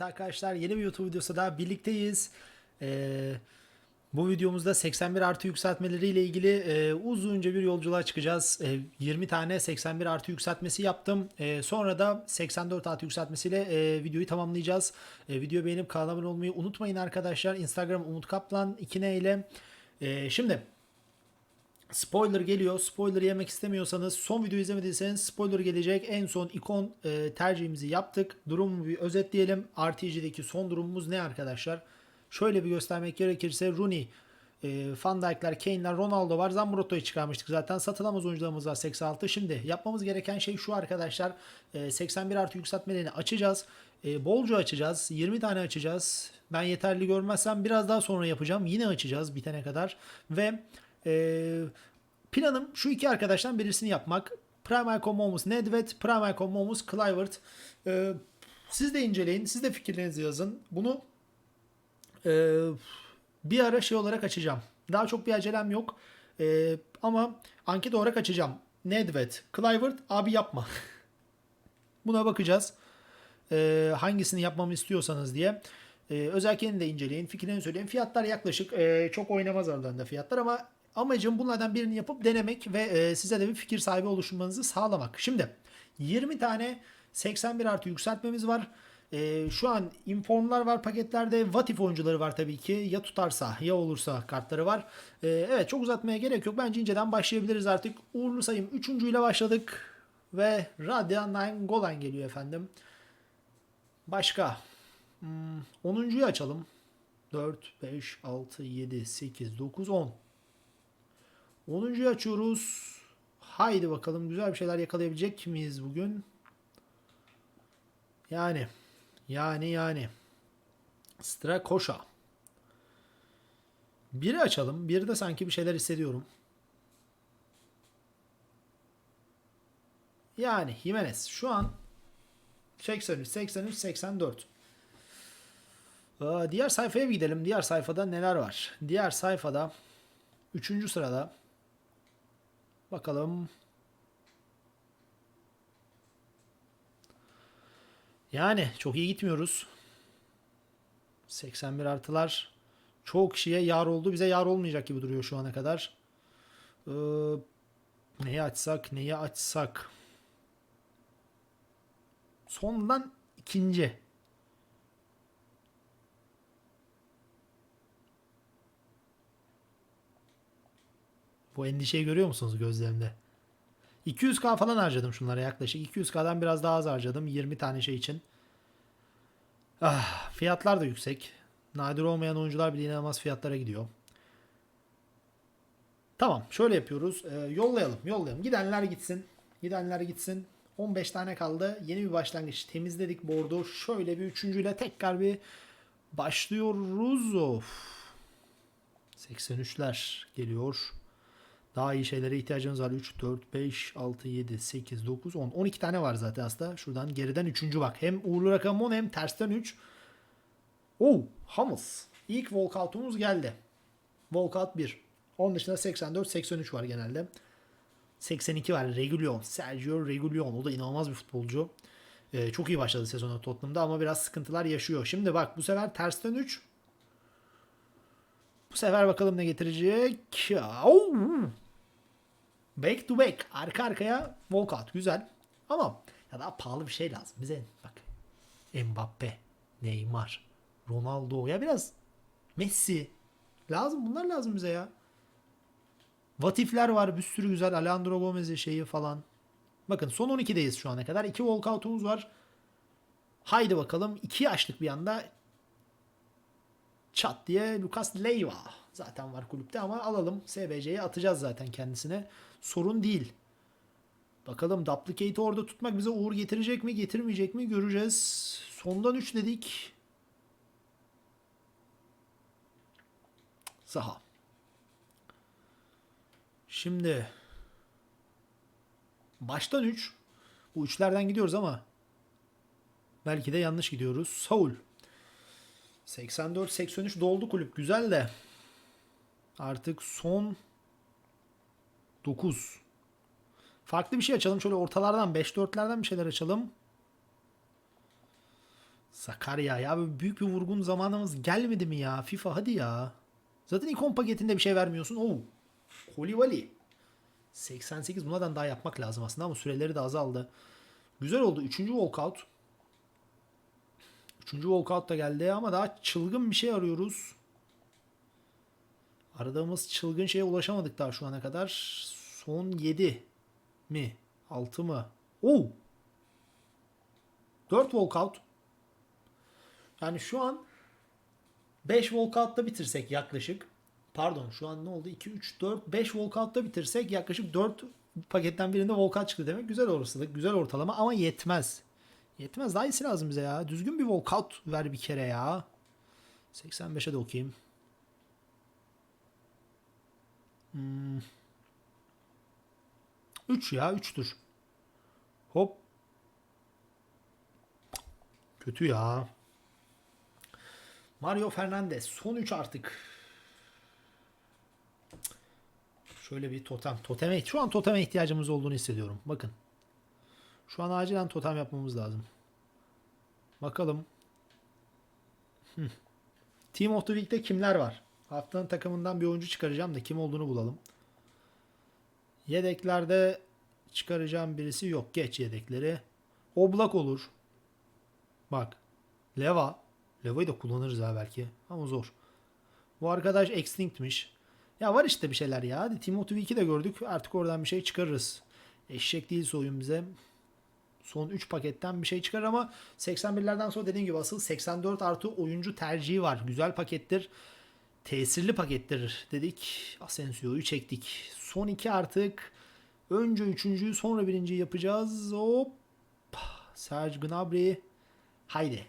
Evet arkadaşlar yeni bir YouTube videosu daha birlikteyiz. Ee, bu videomuzda 81 artı yükseltmeleriyle ilgili e, uzunca bir yolculuğa çıkacağız. E, 20 tane 81 artı yükseltmesi yaptım. E, sonra da 84 artı yükseltmesiyle e, videoyu tamamlayacağız. E, videoyu beğenip kanala abone olmayı unutmayın arkadaşlar. Instagram Umut Kaplan 2N ile. E, şimdi Spoiler geliyor. Spoiler yemek istemiyorsanız son videoyu izlemediyseniz spoiler gelecek. En son ikon e, tercihimizi yaptık. Durumu bir özetleyelim. RTG'deki son durumumuz ne arkadaşlar? Şöyle bir göstermek gerekirse Rooney, e, Van Dijk'ler, Kane'ler, Ronaldo var. Zambrotto'yu çıkarmıştık zaten. Satılamaz oyuncularımız var 86. Şimdi yapmamız gereken şey şu arkadaşlar. E, 81 artı yükseltmelerini açacağız. E, bolca açacağız. 20 tane açacağız. Ben yeterli görmezsem biraz daha sonra yapacağım. Yine açacağız bitene kadar. Ve ee, planım şu iki arkadaştan birisini yapmak. Primal Combo'muz Nedved, Primal Combo'muz Clivert. Ee, siz de inceleyin, siz de fikirlerinizi yazın. Bunu e, bir ara şey olarak açacağım. Daha çok bir acelem yok. Ee, ama anket olarak açacağım. Nedved, Clivert abi yapma. Buna bakacağız. Ee, hangisini yapmamı istiyorsanız diye. Ee, özelliklerini de inceleyin. Fikirlerini söyleyin. Fiyatlar yaklaşık. e, çok oynamaz aralarında fiyatlar ama amacım bunlardan birini yapıp denemek ve e, size de bir fikir sahibi oluşmanızı sağlamak. Şimdi 20 tane 81 artı yükseltmemiz var. E, şu an informlar var paketlerde. Vatif oyuncuları var tabii ki. Ya tutarsa ya olursa kartları var. E, evet çok uzatmaya gerek yok. Bence inceden başlayabiliriz artık. Uğurlu sayım 3. ile başladık. Ve Radiant Nine Golan geliyor efendim. Başka. Hmm, 10.yu açalım. 4, 5, 6, 7, 8, 9, 10. 10.yu açıyoruz. Haydi bakalım güzel bir şeyler yakalayabilecek miyiz bugün? Yani. Yani yani. Strakoşa. Biri açalım. Biri de sanki bir şeyler hissediyorum. Yani Jimenez şu an 83, 83, 84. Aa, Diğer sayfaya gidelim. Diğer sayfada neler var? Diğer sayfada 3. sırada bakalım. Yani çok iyi gitmiyoruz. 81 artılar çoğu kişiye yar oldu. Bize yar olmayacak gibi duruyor şu ana kadar. Ee, neyi açsak, neyi açsak. Sondan ikinci. Bu endişeyi görüyor musunuz gözlerimde? 200k falan harcadım şunlara yaklaşık. 200k'dan biraz daha az harcadım 20 tane şey için. Ah, fiyatlar da yüksek. Nadir olmayan oyuncular bile inanılmaz fiyatlara gidiyor. Tamam şöyle yapıyoruz. Ee, yollayalım yollayalım. Gidenler gitsin. Gidenler gitsin. 15 tane kaldı. Yeni bir başlangıç. Temizledik board'u. Şöyle bir üçüncüyle tekrar bir başlıyoruz. Of. 83'ler geliyor. Daha iyi şeylere ihtiyacımız var. 3, 4, 5, 6, 7, 8, 9, 10. 12 tane var zaten aslında. Şuradan geriden 3. bak. Hem uğurlu rakam 10 hem tersten 3. Oh, Hummels. İlk walkout'umuz geldi. Walkout 1. Onun dışında 84, 83 var genelde. 82 var. Regulion. Sergio Regulion. O da inanılmaz bir futbolcu. Ee, çok iyi başladı sezona Tottenham'da ama biraz sıkıntılar yaşıyor. Şimdi bak bu sefer tersten 3. Bu sefer bakalım ne getirecek. Back to back. Arka arkaya walkout. Güzel. Ama ya daha pahalı bir şey lazım. Bize bak. Mbappe, Neymar, Ronaldo. Ya biraz Messi. Lazım. Bunlar lazım bize ya. Vatifler var. Bir sürü güzel. Alejandro Gomez'i şeyi falan. Bakın son 12'deyiz şu ana kadar. 2 walkout'umuz var. Haydi bakalım. 2 yaşlık bir anda çat diye Lucas Leiva zaten var kulüpte ama alalım. SBC'ye atacağız zaten kendisine. Sorun değil. Bakalım Duplicate'i orada tutmak bize uğur getirecek mi getirmeyecek mi göreceğiz. Sondan 3 dedik. Saha. Şimdi baştan 3. Bu üçlerden gidiyoruz ama belki de yanlış gidiyoruz. Saul. 84-83 doldu kulüp. Güzel de artık son 9. Farklı bir şey açalım. Şöyle ortalardan 5-4'lerden bir şeyler açalım. Sakarya ya büyük bir vurgun zamanımız gelmedi mi ya? FIFA hadi ya. Zaten ikon paketinde bir şey vermiyorsun. Oo. Kolivali. 88 bunlardan daha yapmak lazım aslında ama süreleri de azaldı. Güzel oldu. Üçüncü walkout. Üçüncü walkout da geldi ama daha çılgın bir şey arıyoruz. Aradığımız çılgın şeye ulaşamadık daha şu ana kadar. Son 7 mi? 6 mı? Oo. 4 walkout. Yani şu an 5 walkout'ta bitirsek yaklaşık. Pardon şu an ne oldu? 2, 3, 4, 5 walkout'ta bitirsek yaklaşık 4 paketten birinde walkout çıktı demek. Güzel olasılık, güzel ortalama ama yetmez. Yetmez. Daha iyisi lazım bize ya. Düzgün bir walkout ver bir kere ya. 85'e de okuyayım. Hmm. 3 ya 3'tür. Hop. Kötü ya. Mario Fernandez son 3 artık. Şöyle bir totem. Toteme, şu an toteme ihtiyacımız olduğunu hissediyorum. Bakın. Şu an acilen totem yapmamız lazım. Bakalım. Team of the Week'te kimler var? Haftanın takımından bir oyuncu çıkaracağım da kim olduğunu bulalım. Yedeklerde çıkaracağım birisi yok. Geç yedekleri. Oblak olur. Bak. Leva. Leva'yı da kullanırız ha belki. Ama zor. Bu arkadaş Extinct'miş. Ya var işte bir şeyler ya. Hadi Timothy 2 de gördük. Artık oradan bir şey çıkarırız. Eşek değilse oyun bize. Son 3 paketten bir şey çıkar ama 81'lerden sonra dediğim gibi asıl 84 artı oyuncu tercihi var. Güzel pakettir. Tesirli pakettir dedik. Asensio'yu çektik. Son 2 artık. Önce üçüncüyü sonra birinciyi yapacağız. Hop. Serge Gnabry. Haydi.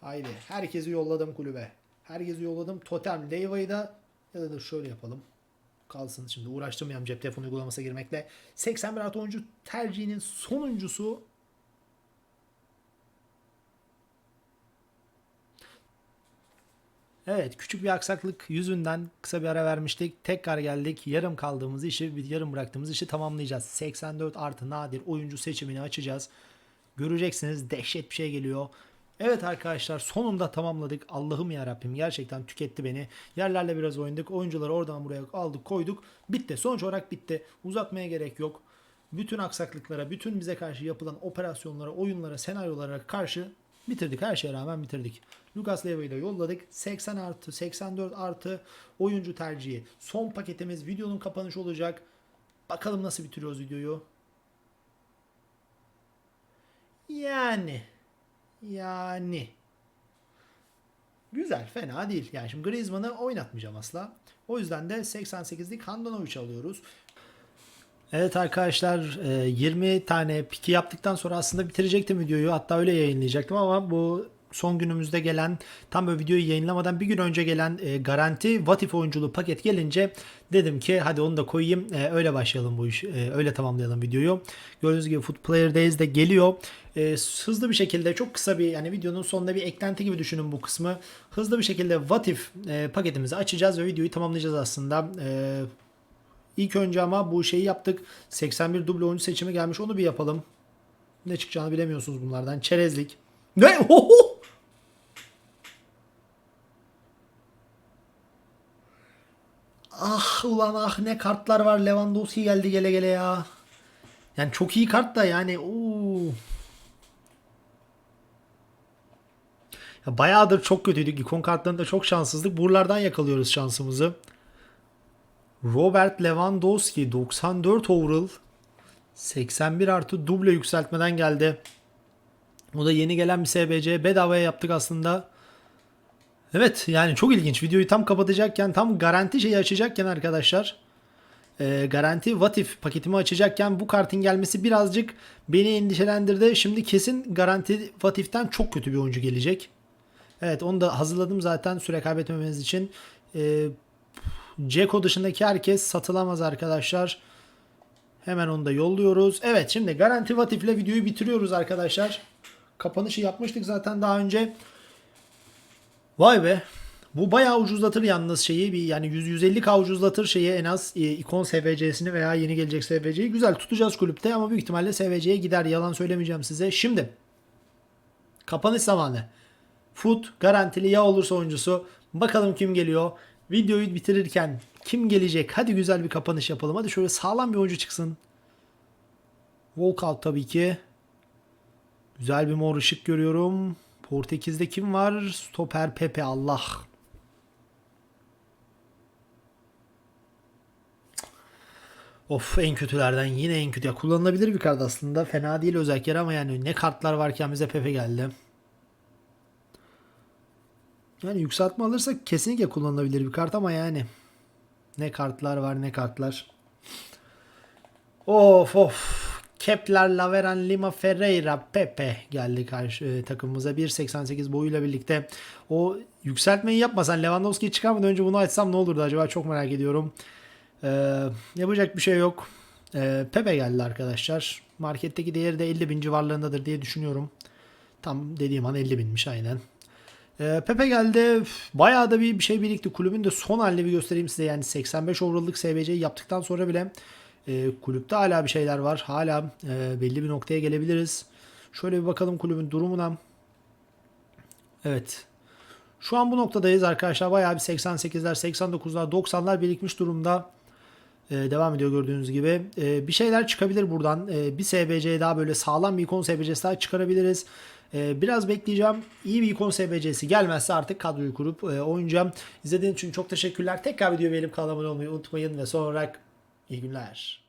Haydi. Herkesi yolladım kulübe. Herkesi yolladım. Totem Leyva'yı da ya da şöyle yapalım. Kalsın şimdi uğraştırmayalım cep telefonu uygulamasına girmekle. 81 artı oyuncu tercihinin sonuncusu Evet küçük bir aksaklık yüzünden kısa bir ara vermiştik. Tekrar geldik. Yarım kaldığımız işi, bir yarım bıraktığımız işi tamamlayacağız. 84 artı nadir oyuncu seçimini açacağız. Göreceksiniz dehşet bir şey geliyor. Evet arkadaşlar sonunda tamamladık. Allah'ım ya Rabbim gerçekten tüketti beni. Yerlerle biraz oynadık. Oyuncuları oradan buraya aldık koyduk. Bitti. Sonuç olarak bitti. Uzatmaya gerek yok. Bütün aksaklıklara, bütün bize karşı yapılan operasyonlara, oyunlara, senaryolara karşı bitirdik. Her şeye rağmen bitirdik. Lucas Leiva ile yolladık. 80 artı, 84 artı oyuncu tercihi. Son paketimiz videonun kapanışı olacak. Bakalım nasıl bitiriyoruz videoyu. Yani yani güzel fena değil. Yani şimdi Griezmann'ı oynatmayacağım asla. O yüzden de 88'lik Handanovic alıyoruz. Evet arkadaşlar e, 20 tane piki yaptıktan sonra aslında bitirecektim videoyu. Hatta öyle yayınlayacaktım ama bu son günümüzde gelen tam böyle videoyu yayınlamadan bir gün önce gelen e, garanti Vatif oyunculuğu paket gelince dedim ki hadi onu da koyayım e, öyle başlayalım bu iş e, öyle tamamlayalım videoyu. Gördüğünüz gibi Foot Player Days de geliyor. E, hızlı bir şekilde çok kısa bir yani videonun sonunda bir eklenti gibi düşünün bu kısmı. Hızlı bir şekilde Vatif e, paketimizi açacağız ve videoyu tamamlayacağız aslında. E, İlk önce ama bu şeyi yaptık. 81 duble oyuncu seçimi gelmiş. Onu bir yapalım. Ne çıkacağını bilemiyorsunuz bunlardan. Çerezlik. Ne? Oho! Ah ulan ah ne kartlar var. Lewandowski geldi gele gele ya. Yani çok iyi kart da yani. Oo. Ya bayağıdır çok kötüydük. İkon kartlarında çok şanssızlık. Buralardan yakalıyoruz şansımızı. Robert Lewandowski 94 overall 81 artı duble yükseltmeden geldi. O da yeni gelen bir SBC. Bedavaya yaptık aslında. Evet yani çok ilginç. Videoyu tam kapatacakken tam garanti şeyi açacakken arkadaşlar. E, garanti Vatif paketimi açacakken bu kartın gelmesi birazcık beni endişelendirdi. Şimdi kesin garanti Vatif'ten çok kötü bir oyuncu gelecek. Evet onu da hazırladım zaten süre kaybetmemeniz için. E, Ceko dışındaki herkes satılamaz arkadaşlar. Hemen onu da yolluyoruz. Evet şimdi Garanti Vatif ile videoyu bitiriyoruz arkadaşlar. Kapanışı yapmıştık zaten daha önce. Vay be. Bu bayağı ucuzlatır yalnız şeyi. Bir yani 100-150k ucuzlatır şeyi en az e, ikon SVC'sini veya yeni gelecek SVC'yi. Güzel tutacağız kulüpte ama büyük ihtimalle SVC'ye gider. Yalan söylemeyeceğim size. Şimdi Kapanış zamanı. Foot garantili ya olursa oyuncusu. Bakalım kim geliyor. Videoyu bitirirken kim gelecek? Hadi güzel bir kapanış yapalım. Hadi şöyle sağlam bir oyuncu çıksın. Walkout tabii ki. Güzel bir mor ışık görüyorum. Portekiz'de kim var? Stoper Pepe Allah. Of en kötülerden yine en kötü. Ya kullanılabilir bir kart aslında. Fena değil özellikleri ama yani ne kartlar varken bize Pepe geldi. Yani yükseltme alırsak kesinlikle kullanılabilir bir kart ama yani ne kartlar var ne kartlar. Of of. Kepler, Laveran, Lima, Ferreira, Pepe geldi karşı e, takımımıza. 1.88 boyuyla birlikte o yükseltmeyi yapmasan Lewandowski'yi çıkarmadan önce bunu açsam ne olurdu acaba çok merak ediyorum. Ee, yapacak bir şey yok. Ee, Pepe geldi arkadaşlar. Marketteki değeri de 50 bin civarlarındadır diye düşünüyorum. Tam dediğim an 50 binmiş aynen. Ee, Pepe geldi. Bayağı da bir, bir şey birikti. Kulübün de son halini bir göstereyim size. Yani 85 overall'lık SBC'yi yaptıktan sonra bile e, kulüpte hala bir şeyler var. Hala e, belli bir noktaya gelebiliriz. Şöyle bir bakalım kulübün durumuna. Evet. Şu an bu noktadayız arkadaşlar. Bayağı bir 88'ler, 89'lar, 90'lar birikmiş durumda. Ee, devam ediyor gördüğünüz gibi. Ee, bir şeyler çıkabilir buradan. Ee, bir SBC daha böyle sağlam bir ikon SBC'si daha çıkarabiliriz. Ee, biraz bekleyeceğim. İyi bir ikon SBC'si gelmezse artık kadroyu kurup e, oynayacağım. İzlediğiniz için çok teşekkürler. Tekrar videoyu beğenip kanalıma abone olmayı unutmayın ve son olarak iyi günler.